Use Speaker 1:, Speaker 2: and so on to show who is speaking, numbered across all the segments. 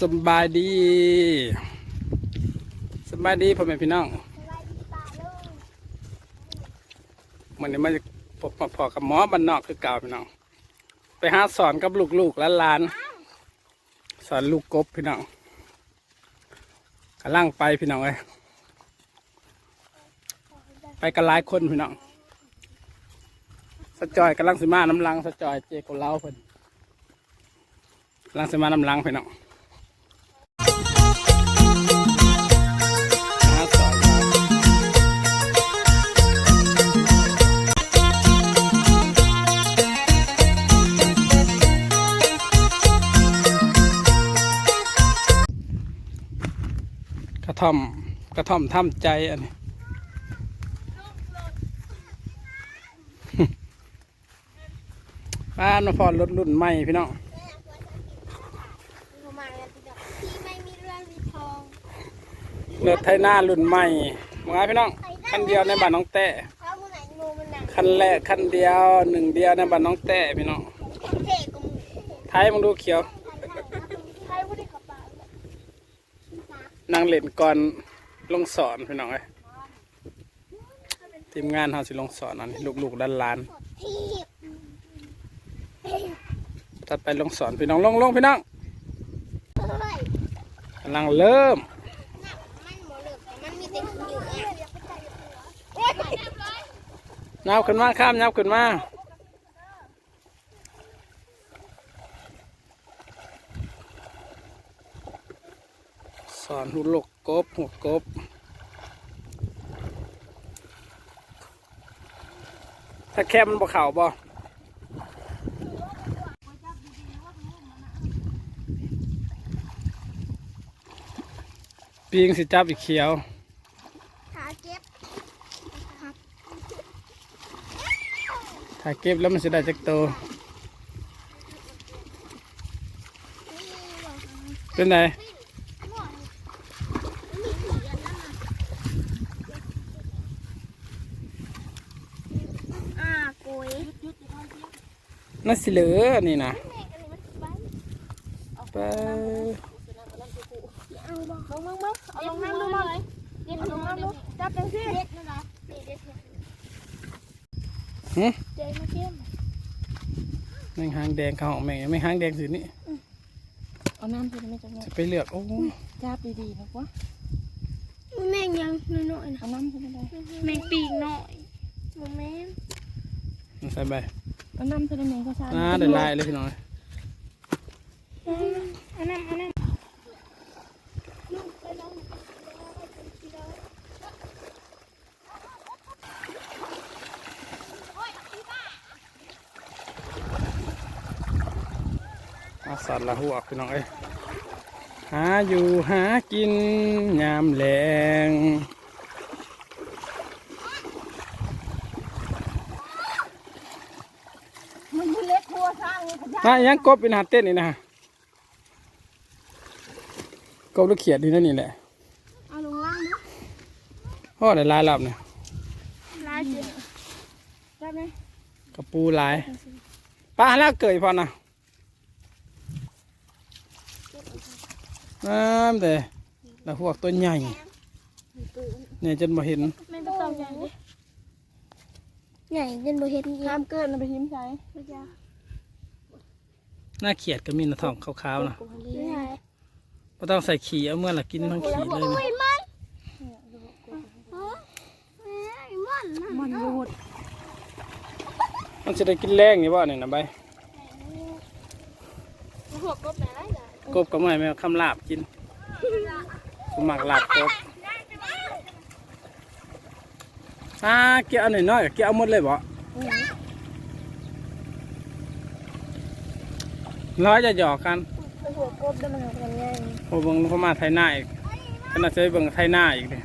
Speaker 1: สบายดีสบายดีพ่อแม่พี่น้องมันนี้มาพบมาพอกับหมอบ้านนอกคือเก่าพี่น้อง ไปหาสอนกับลูกๆและหลาน สอนลูกกบพี่น้องกำลังไปพี่น้องเอ้ยไปกันหลายคนพี่น้อง สะจอยกำลังสิมาน้ำลังสะจอยเจกุเล้าเพิ่นกำลังสิมาน้ำลังเพี่น้องหาสอนมากระท่อมกระท่อมท่ำใจอันนี้ บ้านมาพอรถรุ่นใหม่พี่น้อง
Speaker 2: ประมาณนั้นพี่ดอกที่ไม่มีเรื่องมีทอง
Speaker 1: รถไทยหน้ารุ่นใหม่มาไงพี่น้องคันเดียวในบ้านน้องแต้
Speaker 2: ถ้าผู้ไหนงูมันหนัง
Speaker 1: คันแรกคันเดียวหนึ่งเดียวในบ้านน้องแต้พี่น้อง
Speaker 2: เท่กว่าหมู
Speaker 1: ไทยมึงดูเขียว
Speaker 2: ใครผู้ใดขับป่า
Speaker 1: นั่งเล่นก่อนลงสอนพี่น้องเอ้ยทีมงานเขาสิลงสอนอันนี้ลูกๆด้านลาน
Speaker 2: ทีบ
Speaker 1: ถัดไปลงสอนพี่น้องลงลงพี่น้องกำลังเริ่ม
Speaker 2: นั
Speaker 1: บขึ้นมาข้ามนับขึ้นมาสอนหุ่นลกกบหัวกบถ้าแคบมันบ่เข่าบ่ ปีงสิจับอีกเขียว
Speaker 2: ขาเก็บ
Speaker 1: ถ้าเก็บแล้วมันจะได้จักโตวเป็นไง
Speaker 2: อ่ากุย
Speaker 1: น่าสิเหลืออันนี่นะไป
Speaker 2: เอาบ่ มึงมึงมึงเอาลงน้ำดูมั้งเด็ดลงน้ำดูจับจังสิเด็ดนะนะเด็ดเด็ด
Speaker 1: หึ
Speaker 2: เด็ดมาเข้ม
Speaker 1: แม่งหางแดงเขาของแม่งไม่หางแดงสินี่
Speaker 3: เอาน้ำไปไม่จังเลย
Speaker 1: จะไปเลือกโอ้ย
Speaker 3: จับดีๆนะวะ
Speaker 2: แม่งยังน้อยๆนะ
Speaker 3: เอาน้ำไปไม่ได้
Speaker 2: แม่งปีกหน่อยโมแม่น
Speaker 1: มันใส่ใบ
Speaker 3: เอาน้ำไปได้ไหมก็ใช่
Speaker 1: น่าได้ลายเลยพี่น้อย
Speaker 2: อันนั้นอันนั้น
Speaker 1: อา สอนละหัวพี่น้องเอ้ยหาอยู่หากินยามแรง
Speaker 3: มันมีเล็กครัวสร้างขยะ
Speaker 1: น่ายังกบเป็นหาเต้นนี่นะฮะกบลูกเขียดนี่นั่นนี่แหละ
Speaker 2: เอาลงล่างดู
Speaker 1: พ่อได้ลายลับเนี่ย
Speaker 2: ลายเจ็บ
Speaker 3: ได้ไหม
Speaker 1: กระปูหลายป้าแล้วเกยพอนะ น้ำแต่ละพวกตัวใหญ่เนี่ยจนมาเห็น
Speaker 2: แม่งต้องใหญ่ดิใหญ่จนบ่เห็นอีก
Speaker 3: ห้ามเกินนะไปหิมใช้
Speaker 2: ไม่จ้า
Speaker 1: หน้าเขียดก็มีหน้าท้องขาวๆนะ
Speaker 2: ไม่ใช่
Speaker 1: ก็ต้องใส่ขี่เอาเมื่อละกินทั้งขี่เลยนะ
Speaker 2: อุ้ยมันเฮ้ยมันนะ
Speaker 3: มันรูด
Speaker 1: มันจะได้กินแรงนี่บ่เนี่ยนะใบ
Speaker 2: หัวกบไหนได้จ้ะ
Speaker 1: กบก็ไม่แม่คำลาบกินสมักลาบกบอ่าเกี่ยวอันน้อยเกี่ยวหมดเลยบ่ร้อยจะหยอกกัน
Speaker 2: หัวกบได้มันทำยังไง
Speaker 1: โอ้เบิ่งเขามาไทยหน้าอีกขนาดเจอเบิ่งไทยหน้าอีกเลย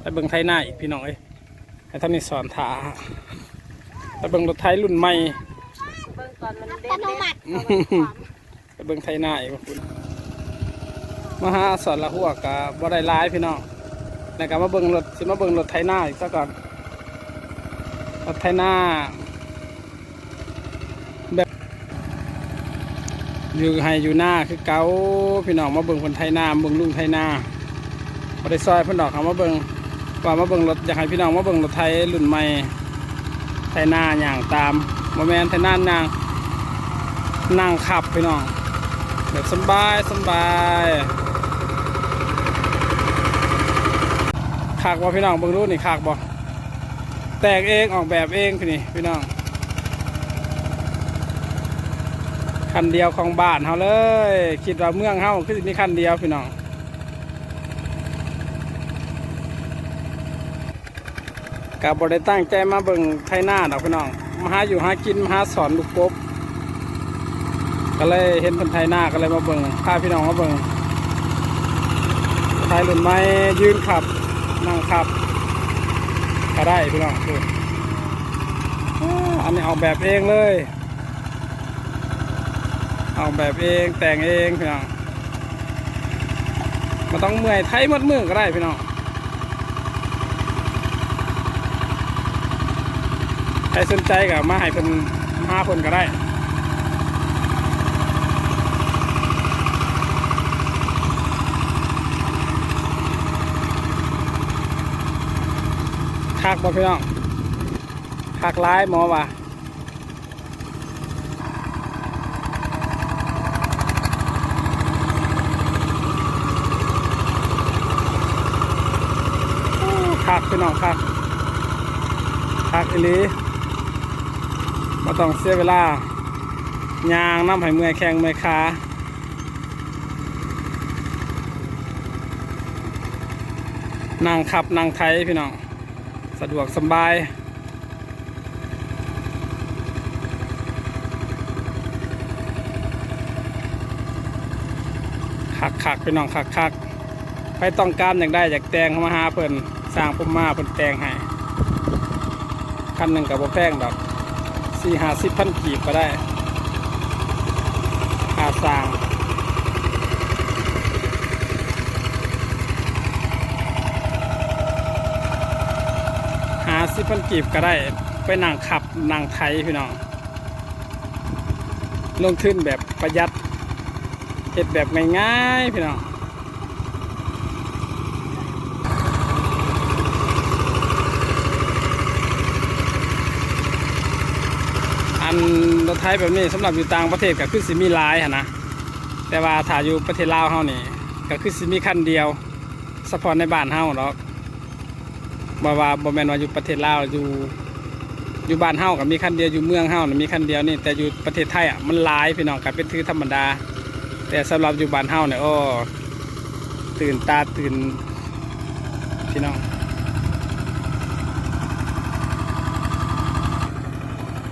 Speaker 1: ไปเบิ่งไทยหน้าอีกพี่น้องเอ้ยให้ท่านนี่สอนถาไปเบิ่งรถไทยรุ่นใหม่
Speaker 3: ตอนมันเด็
Speaker 2: ตโนมัติ
Speaker 1: ไปเบิ่งไทยนาอีกว่าคุณมาหาสอนละหัวกะบ่ได้หลายพี่น้องแล้วก็มาเบิ่งรถสิมาเบิ่งรถไทยนาอีกซะก่อนรถไถนาแบบอยู่ให้อยู่หน้าคือเก้าพี่น้องมาเบิ่งคนไถนาเบิ่งลุงไถนาบ่ได้ซอยเพิ่นดอกเขามาเบิ่งว่ามาเบิ่งรถอยากให้พี่น้องมาเบิ่งรถไถรุ่นใหม่ไถนาอย่างตามบ่แม่นไถนานาง นั่งขับพี่น้องแบบสบายสบายขากบ่พี่น้องเบิ่งรูนี่ขากบ่แตกเองออกแบบเองคือนี่พี่น้องคันเดียวของบ้านเฮาเลย คิดว่าเมืองเฮาคือสิมีคันเดียวพี่น้องกับบได้ตั้งใจมาเบิ่งไทยหน้าดอกพี่น้องมาหาอยู่หากินมาหาสอนลูกกบ ก็เลยเห็นคนไทยหน้าก็เลยมาเบิ่งพาพี่น้องมาเบิ่งไทยหรุ่นใหม่ยืนขับนั่งขับก็ได้พี่น้องคืออันนี้ออกแบบเองเลยออกแบบเองแต่งเองพี่น้องมาต้องเมื่อยไทยหมดมือก็ได้พี่น้องใครสนใจก็มาให้เป็นห้าคนก็ได้ คักบ่พี่น้องคักร้ายหมอว่ะคักพี่น้องคักคักอีลีมาต้องเสียเวลายางน้ำให้เมื่อยแข้งเมื่อยขานั่งขับนั่งไทยพี่น้อง สะดวกสบายคักคักพี่น้องคักคักใครต้องการอยากได้อยากแต่งเข้ามาหาเพิ่นสร้างปุ่มมาเพิ่นแต่งให้คันหนึ่งกับบ่แพงดอกสี่ห้าสิบพันกีบก็ได้ค่าสร้าง สิบพันกีบก็ได้ไปนั่งขับนั่งไทยพี่น้องลงทุนแบบประหยัดเฮ็ดแบบง่ายๆพี่น้องอันรถไทยแบบนี้สำหรับอยู่ต่างประเทศก็คือสิมีลายนะแต่ว่าถ้าอยู่ประเทศลาวเฮานี่ก็คือสิมีคันเดียวเฉพาะในบ้านเฮาหรอ กบ่ว่าบ่แม่นว่าอยู่ประเทศลาวอยู่อยู่บ้านเฮาก็มีคันเดียวอยู่เมืองเฮาน่ะมีคันเดียวนี่แต่อยู่ประเทศไทยอะมันหลายพี่น้องก็เป็นถือธรรมดา แต่สำหรับอยู่บ้านเฮาเนี่ยโอ้ตื่นตาตื่นพี่น้อง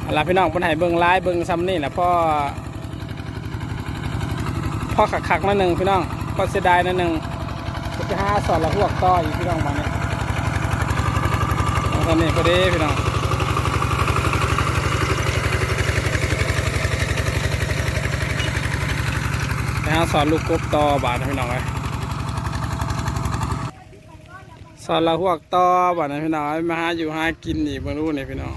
Speaker 1: เอาล่ะพี่น้องเพิ่นให้เบิ่งไลายเบิ่งซ้ำนี่แหละพ่อพ่อขักๆนั่นหนึ่งพี่น้องพ่อเสียดายนั่นหนึ่งจะไปหาสอนละหวกต่ออีกพี่น้องมาเนี่ย ตอนนี้พอดีพี่น้องไปหาสอนลูกกบต่อบาทนะพี่น้องเลยสอนละหวกต่อบาทนะพี่น้องมาหาอยู่หากินอีกเบิ่งรู้นี่พี่น้อง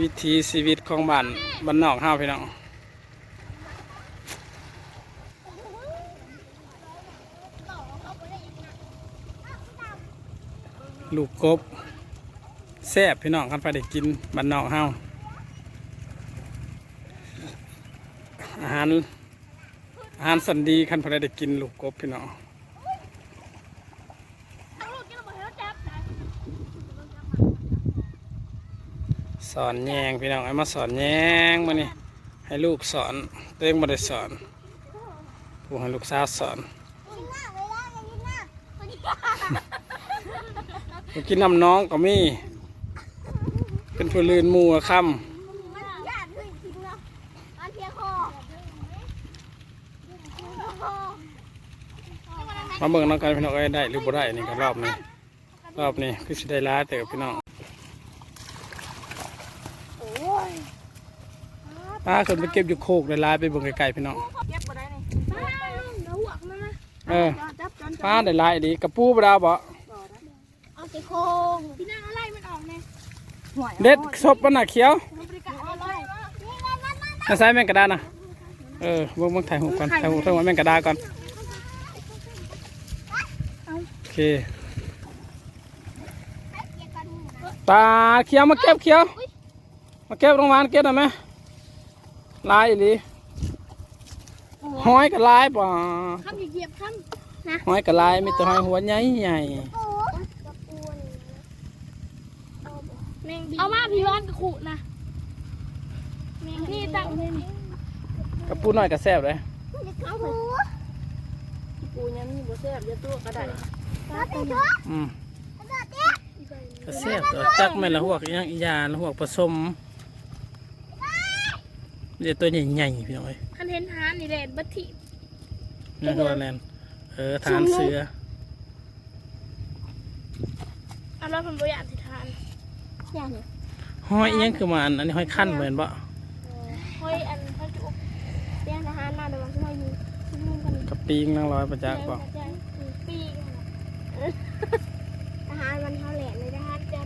Speaker 1: วิถีชีวิตของบ้านบ้านนอกห้าพี่น้องลูกกบ แซ่บพี่น้องกันไปได้กินบ้านนอกห้าอาหารอาหารสันดีคันพอได้กินลูกกบพี่น้อง
Speaker 2: เอาลูกกินแล้วบ่ให้เราจับนะ
Speaker 1: สอนแยงพี่น้องไอ้มาสอนแยงมานี่ให้ลูกสอนตัวเองมาได้สอนผู้ให้ลูกสาวสอน
Speaker 2: กินหน้าเลยล่ะกินหน้าคนนี้
Speaker 1: ไปกินน้ำน้องก็มี เป็นผู้ลื่นหมูอค่
Speaker 2: มันญาติด้วยจริงเนาะอันเพียงคอำ
Speaker 1: มาเบิ่งน้องกันพี่น้องเอ้ยได้หรือบ่ได้นี่ก็รอบนี้รอบนี้คือสิได้ร้ายเติบพี่น้อง
Speaker 2: โอ้ย
Speaker 1: ป้าขึ้นไปเก็บอยู่โคกได้ร้ายไปเบิ่งไกลๆพี่น้อง
Speaker 3: เก็บบ่ได้นี่
Speaker 2: มาลุงเดี๋ยวหัวมันะ
Speaker 1: เออ
Speaker 3: จับจน
Speaker 1: ป้าได้ร้ายดีกระปูบ่ดาวบ่
Speaker 2: เอาใส่โค เอาไล่มันออกเนี่ย
Speaker 3: ห่วย
Speaker 1: เด็ดศพบนหน้าเขียว
Speaker 2: บริการอะไร
Speaker 1: น่าใส่แมงกระดานะเออเบิ่งเบิ่งถ่ายหูปก่อนถ่ายหูปถ่ายหูปแมงกระดาก่อนโอเคปลาเขียวมาเก็บเขียวมาเก็บรางวัลเก็บหน่อยไหมลายอีหลีหอยกับลายป่ะ
Speaker 2: ข้ามเหยียบข้าม
Speaker 1: หอยกับลายมีแต่หอยหัวใหญ่ใหญ่
Speaker 2: เอามาพี่วันกับขู่นะนี่ตั้งเลยนี่
Speaker 1: กระปูน้อยกระแซบเลย
Speaker 3: ปูยังมีบ่แซ่บเยอะตัวก็ได้
Speaker 1: อืมกระแซบตัวจักแม่นละหวกอีหยังอีหยาละหวกผสมเดี๋ยวตัวใหญ่ๆพี่น้อย
Speaker 2: คันเห็นหานี่แหละบัตถิ
Speaker 1: นี่คือว่าแนนเออทานเสือ
Speaker 2: เอาเราเป็นตัวอย่างสิทาน
Speaker 1: หอยอีหยังคือมันอันนี้หอยขั้นเหมือนบ่
Speaker 2: เฮ้ยอันเขาจุกเลี้ยงอาหารมาเดี๋ยวมันจะมาอยู่ที่นู่นกัน
Speaker 1: กระปีงนางร้อยประจักษ์บ่
Speaker 2: ปีอาหารมันเท่าแหล่เลยนะคะจะ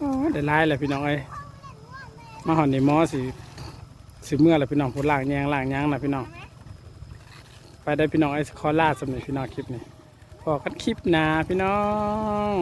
Speaker 1: อ๋อได้หลายเลยพี่น้องเอ้ยมาหอนในหมอสิสิเมื่อแล้วพี่น้องพูดล่างแยงล่างยางนะพี่น้อง ไปได้พี่น้องไอ้ยขอลาสำหรับพี่น้องคลิปนี้ พอกันคลิปหนาพี่น้อง